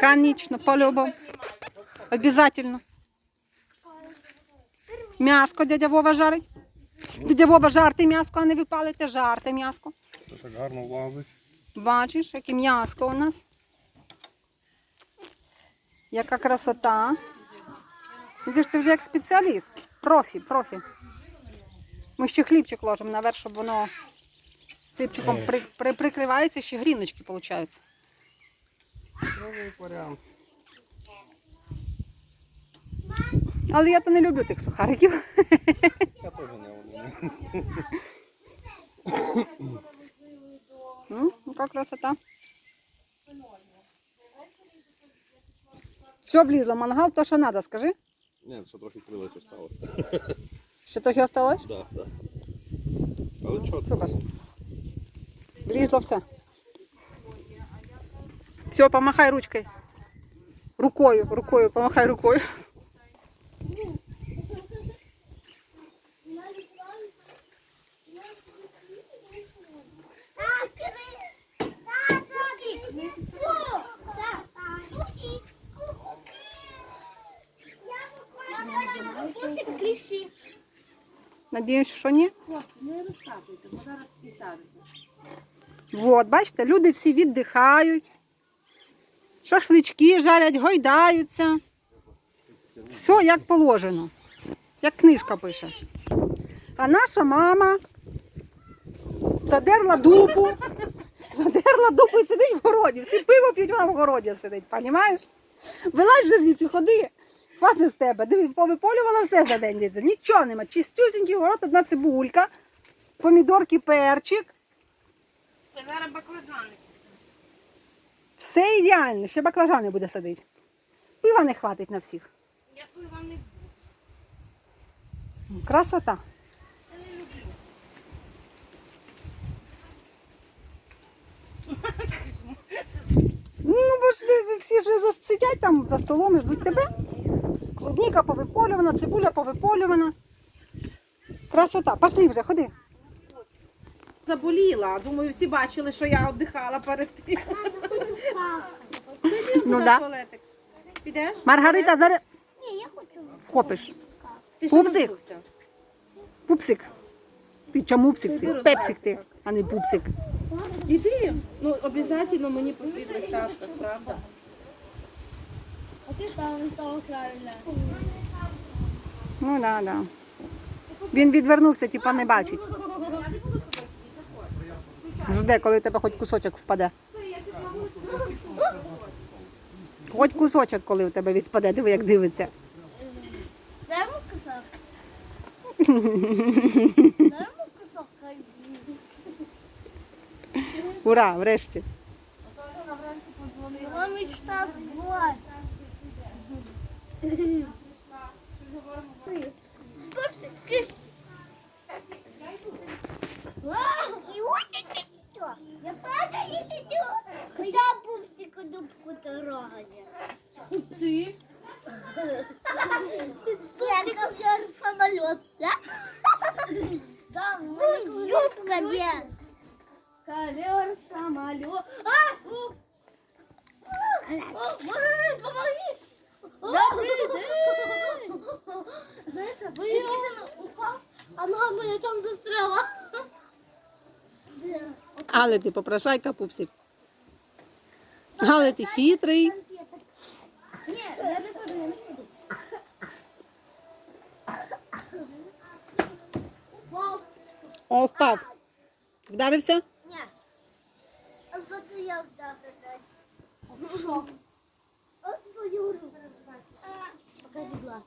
Конечно, по-любому. Обязательно. М'яско дядя Вова жарить. Дядя Вова, жарте м'яско, а не ви палите, жарте м'яско. Це так гарно влазить. Бачиш, яке м'яско у нас. Яка красота. Видиш, ти вже як спеціаліст. Профі, профі. Ми ще хлібчик ложимо наверх, щоб воно хлібчиком при, при, прикривається, ще гріночки получаються. Новий варіант. Але я то не люблю тих сухариків. Я теж не люблю. М, Яка красота. Все влізло, мангал, то що треба, скажи. Ні, ще трохи крилець осталось. Ще трохи осталось? Да, да. Але чого? Супер. Влізло все. Все, помахай ручкою. Рукою, рукою, помахай рукою. Надіюсь, що ні. Не розкатуйте, бо зараз всі сядуться. Вот, бачите, люди всі віддихають. Шашлички жарять, гойдаються. Все як положено. Як книжка пише. А наша мама задерла дупу. Задерла дупу і сидить в городі. Всі пиво п'ють, вона в городі сидить, понімаєш? Вилазь вже звідси, ходи. Хватить з тебе. Диви, повиполювала все за день. дивіться. Нічого нема. Чистюсінький город, одна цибулька, помідорки, перчик. Це зараз баклажани. Все ідеально, ще баклажани буде садити. Пива не хватить на всіх. Я пив вам не буду. Красота. Ну, бо ж всі вже сидять там за столом, ждуть тебе. Клубніка повиполювана, цибуля повиполювана. Красота. Пошли вже, ходи. Заболіла. Думаю, всі бачили, що я віддихала перед тим. Ну да. туалетик. Підеш? Маргарита, зараз Ні, я хочу. вхопиш. Ти Пупсик. що? Пупсик. Ти чамупсик ти? Ти Пепсик ти, а не пупсик. Іди. Ну, обов'язково мені по світлих тапках, правда? А ти там стало правильно. Ну да, да. Він відвернувся, типа не бачить. Жде, коли тебе хоч кусочок впаде. Хоч кусочок, коли в тебе відпаде, диви, як дивиться. Йому кусок. Йому кусок. Ура, врешті. Його мечта збулась. Трогає? Ти? Пупсик обжар самолет, да? Да, дубка нет. Ковер самолет. А! у! О, Маргарит, помоги! День! Знаешь, а я упал, а нога моя там застряла. Але ти попрошайка, пупсик. Але ти хитрий. О, впав. Вдарився? Ні. А вот я. Що? От твою руку. Покажи глаз.